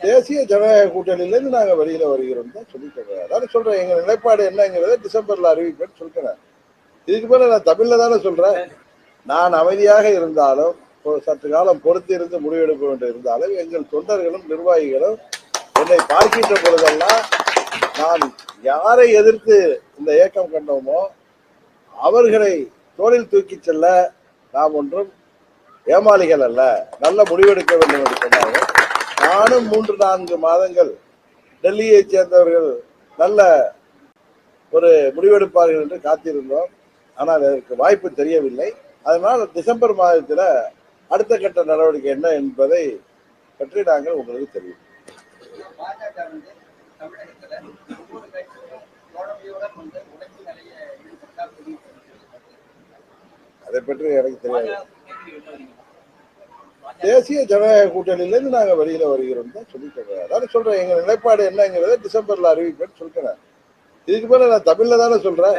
தேசிய ஜனநாயக கூட்டணியிலேருந்து நாங்க வெளியில வருகிறோம் தான் சொல்லிட்டு அதான் சொல்றேன் எங்க நிலைப்பாடு என்னங்கிறத டிசம்பர்ல அறிவிப்பேன்னு சொல்லிட்டேன் இதுக்கு மேல நான் தமிழ்ல தானே சொல்றேன். நான் அமைதியாக இருந்தாலும் சற்று காலம் பொறுத்து இருந்து முடிவெடுக்க வேண்டும் இருந்தாலும் எங்கள் தொண்டர்களும் நிர்வாகிகளும் என்னை பார்க்கின்ற பொழுதெல்லாம் நான் யாரை எதிர்த்து இந்த இயக்கம் கண்டோமோ அவர்களை தோளில் தூக்கிச் செல்ல நாம் ஒன்றும் ஏமாளிகள் அல்ல. நல்ல முடிவெடுக்க வேண்டும் என்று சொன்னார்கள். இன்னும் மூன்று நான்கு மாதங்கள் டெல்லியை சேர்ந்தவர்கள் நல்ல ஒரு முடிவெடுப்பார்கள் என்று காத்திருந்தோம். ஆனால் அதற்கு வாய்ப்பு தெரியவில்லை. அதனால் டிசம்பர் மாதத்தில் அடுத்த கட்ட நடவடிக்கை என்ன என்பதை பற்றி நாங்கள் உங்களுக்கு தெரியும் தெரியும் அதை பற்றி எனக்கு தெரியாது. தேசிய ஜனநாயக கூட்டணியிலேருந்து நாங்க வெளியில வருகிறோம் தான் சொல்லிட்டு அதான் சொல்றேன் எங்க நிலைப்பாடு என்னங்கிறத டிசம்பர்ல அறிவிப்பேன்னு சொல்லிட்டேன் இதுக்கு மேல நான் தமிழ்ல தானே சொல்றேன்.